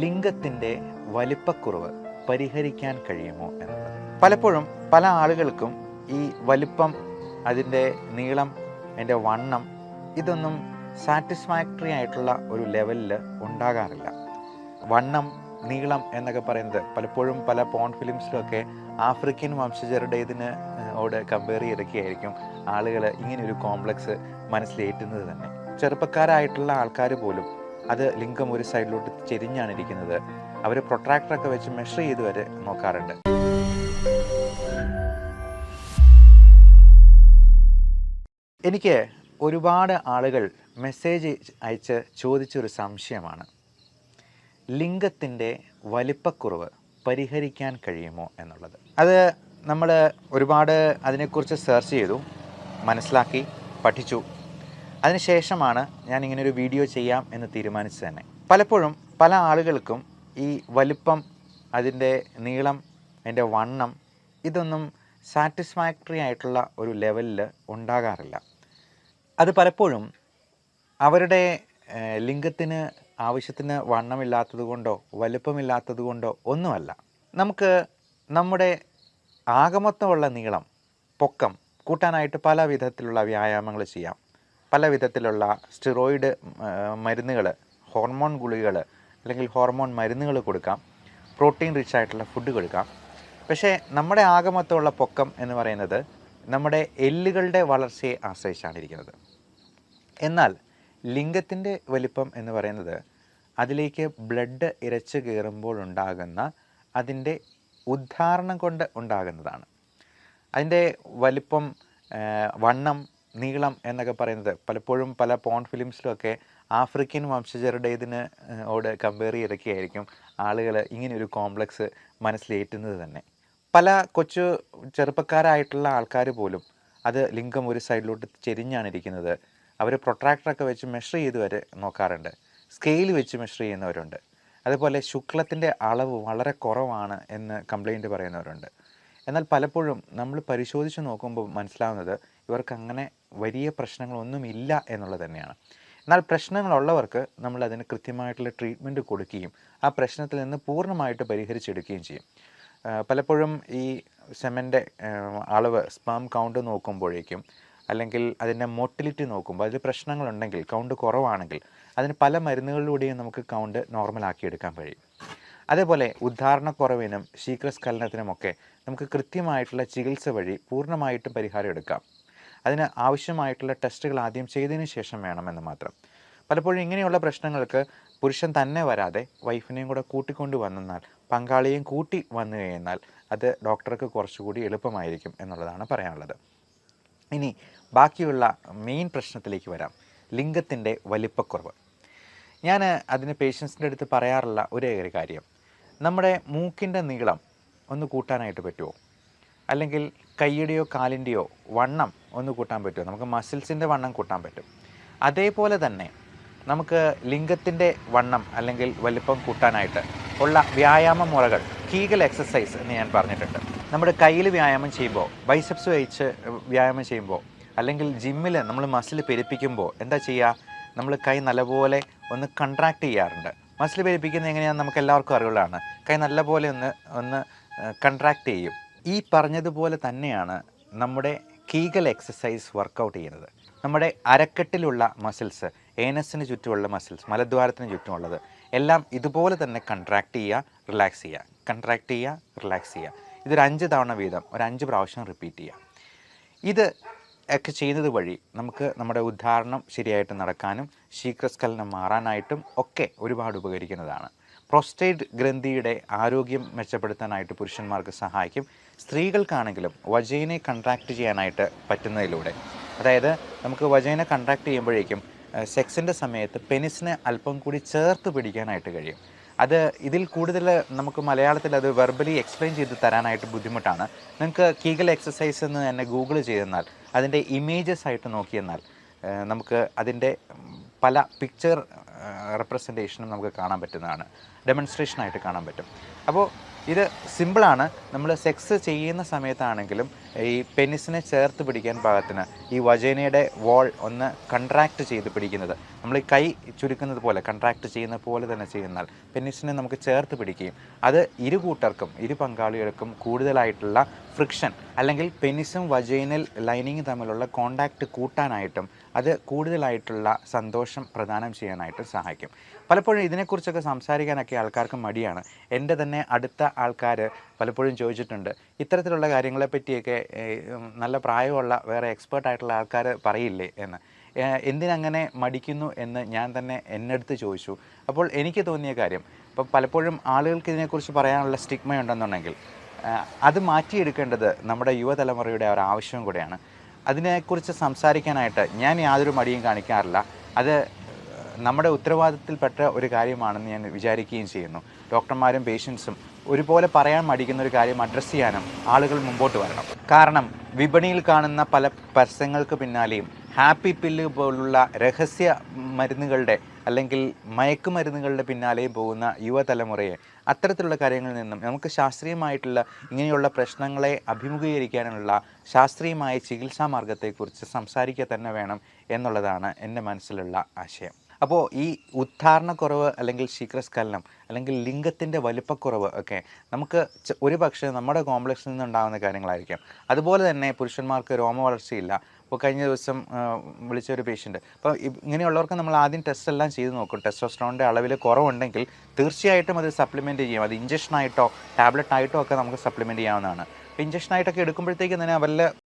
ലിംഗത്തിന്റെ വലിപ്പക്കുറവ് പരിഹരിക്കാൻ കഴിയുമോ എന്നുള്ളത് പലപ്പോഴും പല ആളുകൾക്കും ഈ വലിപ്പം അതിന്റെ നീളം അതിന്റെ വണ്ണം ഇതൊന്നും സാറ്റിസ്ഫാക്ടറി ആയിട്ടുള്ള ഒരു ലെവലിൽ ഉണ്ടാകാറില്ല. വണ്ണം നീളം എന്നൊക്കെ പറയുന്നത് പലപ്പോഴും പല പോൺ ഫിലിംസിലൊക്കെ ആഫ്രിക്കൻ വംശജരുടെ ഇതിന് ഓട് കമ്പയർ ചെയ്തൊക്കെയായിരിക്കും ആളുകൾ ഇങ്ങനെ ഒരു കോംപ്ലക്സ് മനസ്സിലേറ്റുന്നത് തന്നെ. ചെറുപ്പക്കാരായിട്ടുള്ള ആൾക്കാർ പോലും അത് ലിംഗം ഒരു സൈഡിലോട്ട് ചെരിഞ്ഞാണ് ഇരിക്കുന്നത്. അവർ പ്രൊട്രാക്ടറൊക്കെ വെച്ച് മെഷർ ചെയ്ത് വരെ നോക്കാറുണ്ട്. എനിക്ക് ഒരുപാട് ആളുകൾ മെസ്സേജ് അയച്ച് ചോദിച്ചൊരു സംശയമാണ്. ലിംഗത്തിന്റെ വലിപ്പക്കുറവ് പരിഹരിക്കാൻ കഴിയുമോ എന്നുള്ളത്. അത് നമ്മൾ ഒരുപാട് അതിനെക്കുറിച്ച് സെർച്ച് ചെയ്തു മനസ്സിലാക്കി പഠിച്ചു. അതിനുശേഷമാണ് ഞാൻ ഇങ്ങനെ ഒരു വീഡിയോ ചെയ്യാം എന്ന് തീരുമാനിച്ചത് തന്നെ പലപ്പോഴും പല ആളുകൾക്കും ഈ വലിപ്പം അതിന്റെ നീളം അതിന്റെ വണ്ണം ഇതൊന്നും സാറ്റിസ്ഫാക്ടറി ആയിട്ടുള്ള ഒരു ലെവലിൽ ഉണ്ടാകാറില്ല. അത് പലപ്പോഴും അവരുടെ ലിംഗത്തിന് ആവശ്യത്തിന് വണ്ണമില്ലാത്തത് കൊണ്ടോ വലുപ്പമില്ലാത്തത് കൊണ്ടോ ഒന്നുമല്ല. നമുക്ക് നമ്മുടെ ആകമൊത്തമുള്ള നീളം പൊക്കം കൂട്ടാനായിട്ട് പല വിധത്തിലുള്ള വ്യായാമങ്ങൾ ചെയ്യാം. പല വിധത്തിലുള്ള സ്റ്റിറോയിഡ് മരുന്നുകൾ ഹോർമോൺ ഗുളികൾ അല്ലെങ്കിൽ ഹോർമോൺ മരുന്നുകൾ കൊടുക്കാം. പ്രോട്ടീൻ റിച്ച് ആയിട്ടുള്ള ഫുഡ് കൊടുക്കാം. പക്ഷേ നമ്മുടെ ആകമൊത്തമുള്ള പൊക്കം എന്ന് പറയുന്നത് നമ്മുടെ എല്ലുകളുടെ വളർച്ചയെ ആശ്രയിച്ചാണ് ഇരിക്കുന്നത്. എന്നാൽ ലിംഗത്തിന്റെ വലിപ്പം എന്ന് പറയുന്നത് അതിലേക്ക് ബ്ലഡ് ഇരച്ച് കയറുമ്പോൾ ഉണ്ടാകുന്ന അതിന്റെ ഉദ്ധാരണം കൊണ്ട് ഉണ്ടാകുന്നതാണ്. അതിന്റെ വലിപ്പം വണ്ണം നീളം എന്നൊക്കെ പറയുന്നത്. പലപ്പോഴും പല പോൺ ഫിലിംസിലൊക്കെ ആഫ്രിക്കൻ വംശജരുടെ ഇതിന് ഓട് കമ്പയർ ചെയ്തൊക്കെയായിരിക്കും ആളുകൾ ഇങ്ങനെ ഒരു കോംപ്ലക്സ് മനസ്സിലേറ്റുന്നത് തന്നെ. പല കൊച്ചു ചെറുപ്പക്കാരായിട്ടുള്ള ആൾക്കാർ പോലും അത് ലിംഗം ഒരു സൈഡിലോട്ട് ചെരിഞ്ഞാണ് ഇരിക്കുന്നത്. അവർ പ്രൊട്രാക്ടറൊക്കെ വെച്ച് മെഷർ ചെയ്ത് വരെ നോക്കാറുണ്ട്. സ്കെയിൽ വെച്ച് മെഷർ ചെയ്യുന്നവരുണ്ട്. അതുപോലെ ശുക്ലത്തിന്റെ അളവ് വളരെ കുറവാണ് എന്ന് കംപ്ലൈന്റ് പറയുന്നവരുണ്ട്. എന്നാൽ പലപ്പോഴും നമ്മൾ പരിശോധിച്ച് നോക്കുമ്പോൾ മനസ്സിലാവുന്നത് ഇവർക്ക് അങ്ങനെ വലിയ പ്രശ്നങ്ങളൊന്നുമില്ല എന്നുള്ളത് തന്നെയാണ്. എന്നാൽ പ്രശ്നങ്ങളുള്ളവർക്ക് നമ്മൾ അതിന് കൃത്യമായിട്ടുള്ള ട്രീറ്റ്മെന്റ് കൊടുക്കുകയും ആ പ്രശ്നത്തിൽ നിന്ന് പൂർണമായിട്ട് പരിഹരിച്ചെടുക്കുകയും ചെയ്യും. പലപ്പോഴും ഈ സെമന്റെ അളവ് സ്പാം കൗണ്ട് നോക്കുമ്പോഴേക്കും അല്ലെങ്കിൽ അതിന്റെ മോട്ടിലിറ്റി നോക്കുമ്പോൾ അതിൽ പ്രശ്നങ്ങളുണ്ടെങ്കിൽ കൗണ്ട് കുറവാണെങ്കിൽ അതിന് പല മരുന്നുകളിലൂടെയും നമുക്ക് കൗണ്ട് നോർമലാക്കിയെടുക്കാൻ കഴിയും. അതേപോലെ ഉദ്ധാരണക്കുറവിനും ശീഘ്രസ്ഖലനത്തിനുമൊക്കെ നമുക്ക് കൃത്യമായിട്ടുള്ള ചികിത്സ വഴി പൂർണമായിട്ടും പരിഹാരം എടുക്കാം. അതിന് ആവശ്യമായിട്ടുള്ള ടെസ്റ്റുകൾ ആദ്യം ചെയ്തതിന് ശേഷം വേണമെന്ന് മാത്രം. പലപ്പോഴും ഇങ്ങനെയുള്ള പ്രശ്നങ്ങൾക്ക് പുരുഷൻ തന്നെ വരാതെ വൈഫിനെയും കൂടെ കൂട്ടിക്കൊണ്ട് വന്നാൽ പങ്കാളിയെയും കൂട്ടി വന്നു കഴിഞ്ഞാൽ അത് ഡോക്ടർക്ക് കുറച്ചുകൂടി എളുപ്പമായിരിക്കും എന്നുള്ളതാണ് പറയാനുള്ളത്. ഇനി ബാക്കിയുള്ള മെയിൻ പ്രശ്നത്തിലേക്ക് വരാം. ലിംഗത്തിന്റെ വലിപ്പക്കുറവ്. ഞാൻ അതിന് പേഷ്യൻസിന്റെ അടുത്ത് പറയാറുള്ള ഒരേ ഒരു കാര്യം. നമ്മുടെ മൂക്കിന്റെ നീളം ഒന്ന് കൂട്ടാനായിട്ട് പറ്റുമോ? അല്ലെങ്കിൽ കൈയുടെയോ കാലിന്റെയോ വണ്ണം ഒന്ന് കൂട്ടാൻ പറ്റുമോ? നമുക്ക് മസിൽസിന്റെ വണ്ണം കൂട്ടാൻ പറ്റും. അതേപോലെ തന്നെ നമുക്ക് ലിംഗത്തിന്റെ വണ്ണം അല്ലെങ്കിൽ വലിപ്പം കൂട്ടാനായിട്ട് ഉള്ള വ്യായാമ മുറകൾ കീഗൽ എക്സസൈസ് എന്ന് ഞാൻ പറഞ്ഞിട്ടുണ്ട്. നമ്മുടെ കയ്യിൽ വ്യായാമം ചെയ്യുമ്പോൾ ബൈസെപ്സ് വഹിച്ച് വ്യായാമം ചെയ്യുമ്പോൾ അല്ലെങ്കിൽ ജിമ്മിൽ നമ്മൾ മസിൽ പെരുപ്പിക്കുമ്പോൾ എന്താ ചെയ്യുക? നമ്മൾ കൈ നല്ലപോലെ ഒന്ന് കൺട്രാക്ട് ചെയ്യാറുണ്ട്. മസിൽ പെരുപ്പിക്കുന്നത് എങ്ങനെയാണെന്ന് നമുക്ക് എല്ലാവർക്കും അറിവുള്ളതാണ്. കൈ നല്ലപോലെ ഒന്ന് ഒന്ന് കൺട്രാക്ട് ചെയ്യും. ഈ പറഞ്ഞതുപോലെ തന്നെയാണ് നമ്മുടെ കീഗൽ എക്സസൈസ് വർക്കൗട്ട് ചെയ്യുന്നത്. നമ്മുടെ അരക്കെട്ടിലുള്ള മസിൽസ് ഏനസിന് ചുറ്റുമുള്ള മസിൽസ് മലദ്വാരത്തിന് ചുറ്റുമുള്ളത് എല്ലാം ഇതുപോലെ തന്നെ കൺട്രാക്ട് ചെയ്യുക റിലാക്സ് ചെയ്യുക. കൺട്രാക്ട് ചെയ്യുക റിലാക്സ് ചെയ്യുക. ഇതൊരു അഞ്ച് തവണ വീതം ഒരു അഞ്ച് പ്രാവശ്യം റിപ്പീറ്റ് ചെയ്യുക. ഇത് ഒക്കെ ചെയ്യുന്നത് വഴി നമുക്ക് നമ്മുടെ ഉദ്ധാരണം ശരിയായിട്ട് നടക്കാനും ശീഘ്രസ്ഖലനം മാറാനായിട്ടും ഒക്കെ ഒരുപാട് ഉപകരിക്കുന്നതാണ്. പ്രോസ്റ്റേറ്റ് ഗ്രന്ഥിയുടെ ആരോഗ്യം മെച്ചപ്പെടുത്താനായിട്ട് പുരുഷന്മാർക്ക് സഹായിക്കും. സ്ത്രീകൾക്കാണെങ്കിലും വജൈനെ കൺട്രാക്ട് ചെയ്യാനായിട്ട് പറ്റുന്നതിലൂടെ. അതായത് നമുക്ക് വജൈനെ കൺട്രാക്ട് ചെയ്യുമ്പോഴേക്കും സെക്സിന്റെ സമയത്ത് പെനിസിനെ അല്പം കൂടി ചേർത്ത് പിടിക്കാനായിട്ട് കഴിയും. അത് ഇതിൽ കൂടുതൽ നമുക്ക് മലയാളത്തിൽ അത് വെർബലി എക്സ്പ്ലെയിൻ ചെയ്ത് തരാനായിട്ട് ബുദ്ധിമുട്ടാണ്. നിങ്ങൾക്ക് കീഗൽ എക്സസൈസ് എന്ന് തന്നെ ഗൂഗിൾ ചെയ്തെന്നാൽ അതിന്റെ ഇമേജസ് ആയിട്ട് നോക്കിയെന്നാൽ നമുക്ക് അതിന്റെ പല പിക്ചർ റെപ്രസെന്റേഷനും നമുക്ക് കാണാൻ പറ്റുന്നതാണ്. ഡെമോൺസ്ട്രേഷനായിട്ട് കാണാൻ പറ്റും. അപ്പോൾ ഇത് സിമ്പിളാണ് നമ്മൾ സെക്സ് ചെയ്യുന്ന സമയത്താണെങ്കിലും ഈ പെനിസിനെ ചേർത്ത് പിടിക്കാൻ പാകത്തിന് ഈ വജേനയുടെ വോൾ ഒന്ന് കൺട്രാക്ട് ചെയ്ത് പിടിക്കുന്നത്. നമ്മൾ ഈ കൈ ചുരുക്കുന്നത് പോലെ കൺട്രാക്ട് ചെയ്യുന്ന പോലെ തന്നെ ചെയ്യുന്നാൽ പെനിസിനെ നമുക്ക് ചേർത്ത് പിടിക്കുകയും അത് ഇരു കൂട്ടർക്കും ഇരു പങ്കാളികൾക്കും കൂടുതലായിട്ടുള്ള ഫ്രിക്ഷൻ അല്ലെങ്കിൽ പെനിസും വജൈനൽ ലൈനിങ് തമ്മിലുള്ള കോണ്ടാക്റ്റ് കൂട്ടാനായിട്ടും അത് കൂടുതലായിട്ടുള്ള സന്തോഷം പ്രദാനം ചെയ്യാനായിട്ട് സഹായിക്കും. പലപ്പോഴും ഇതിനെക്കുറിച്ചൊക്കെ സംസാരിക്കാനൊക്കെ ആൾക്കാർക്ക് മടിയാണ്. എന്റെ തന്നെ അടുത്ത ആൾക്കാർ പലപ്പോഴും ചോദിച്ചിട്ടുണ്ട് ഇത്തരത്തിലുള്ള കാര്യങ്ങളെ പറ്റിയൊക്കെ നല്ല പ്രായമുള്ള വേറെ എക്സ്പേർട്ട് ആയിട്ടുള്ള ആൾക്കാർ പറയില്ലേ? എന്ന്. എന്തിനങ്ങനെ മടിക്കുന്നു എന്ന് ഞാൻ തന്നെ എന്നെടുത്ത് ചോദിച്ചു. അപ്പോൾ എനിക്ക് തോന്നിയ കാര്യം ഇപ്പം പലപ്പോഴും ആളുകൾക്ക് ഇതിനെക്കുറിച്ച് പറയാനുള്ള സ്റ്റിഗ്മ ഉണ്ടെന്നുണ്ടെങ്കിൽ ആഹ്, അത് മാറ്റിയെടുക്കേണ്ടത് നമ്മുടെ യുവതലമുറയുടെ ഒരു ആവശ്യം കൂടെയാണ്. അതിനെക്കുറിച്ച് സംസാരിക്കാനായിട്ട് ഞാൻ യാതൊരു മടിയും കാണിക്കാറില്ല. അത് നമ്മുടെ ഉത്തരവാദിത്തത്തിൽപ്പെട്ട ഒരു കാര്യമാണെന്ന് ഞാൻ വിചാരിക്കുകയും ചെയ്യുന്നു. ഡോക്ടർമാരും പേഷ്യൻസും ഒരുപോലെ പറയാൻ മടിക്കുന്ന ഒരു കാര്യം അഡ്രസ്സ് ചെയ്യാനും ആളുകൾ മുമ്പോട്ട് വരണം. കാരണം വിപണിയിൽ കാണുന്ന പല പരസ്യങ്ങൾക്ക് പിന്നാലെയും ഹാപ്പി പില്ല് പോലുള്ള രഹസ്യ മരുന്നുകളുടെ അല്ലെങ്കിൽ മയക്കുമരുന്നുകളുടെ പിന്നാലെയും പോകുന്ന യുവതലമുറയെ അത്തരത്തിലുള്ള കാര്യങ്ങളിൽ നിന്നും നമുക്ക് ശാസ്ത്രീയമായിട്ടുള്ള ഇങ്ങനെയുള്ള പ്രശ്നങ്ങളെ അഭിമുഖീകരിക്കാനുള്ള ശാസ്ത്രീയമായ ചികിത്സാ മാർഗത്തെക്കുറിച്ച് സംസാരിക്കുക തന്നെ വേണം എന്നുള്ളതാണ് എന്റെ മനസ്സിലുള്ള ആശയം. അപ്പോൾ ഈ ഉദ്ധാരണക്കുറവ് അല്ലെങ്കിൽ ശീഘ്രസ്ഖലനം അല്ലെങ്കിൽ ലിംഗത്തിന്റെ വലുപ്പക്കുറവ് ഒക്കെ നമുക്ക് ഒരു പക്ഷേ നമ്മുടെ കോംപ്ലക്സിൽ നിന്നുണ്ടാകുന്ന കാര്യങ്ങളായിരിക്കാം. അതുപോലെ തന്നെ പുരുഷന്മാർക്ക് രോമവളർച്ചയില്ല ഇപ്പോൾ കഴിഞ്ഞ ദിവസം വിളിച്ച ഒരു പേഷ്യന്റ് അപ്പോൾ ഇങ്ങനെയുള്ളവർക്ക് നമ്മൾ ആദ്യം ടെസ്റ്റ് എല്ലാം ചെയ്ത് നോക്കും. ടെസ്റ്റോസ്ട്രോണിന്റെ അളവിൽ കുറവുണ്ടെങ്കിൽ തീർച്ചയായിട്ടും അത് സപ്ലിമെന്റ് ചെയ്യും. അത് ഇഞ്ചക്ഷനായിട്ടോ ടാബ്ലറ്റ് ആയിട്ടോ ഒക്കെ നമുക്ക് സപ്ലിമെന്റ് ചെയ്യാവുന്നതാണ്. അപ്പോൾ ഇഞ്ചക്ഷനായിട്ടൊക്കെ എടുക്കുമ്പോഴത്തേക്കും തന്നെ വല്ല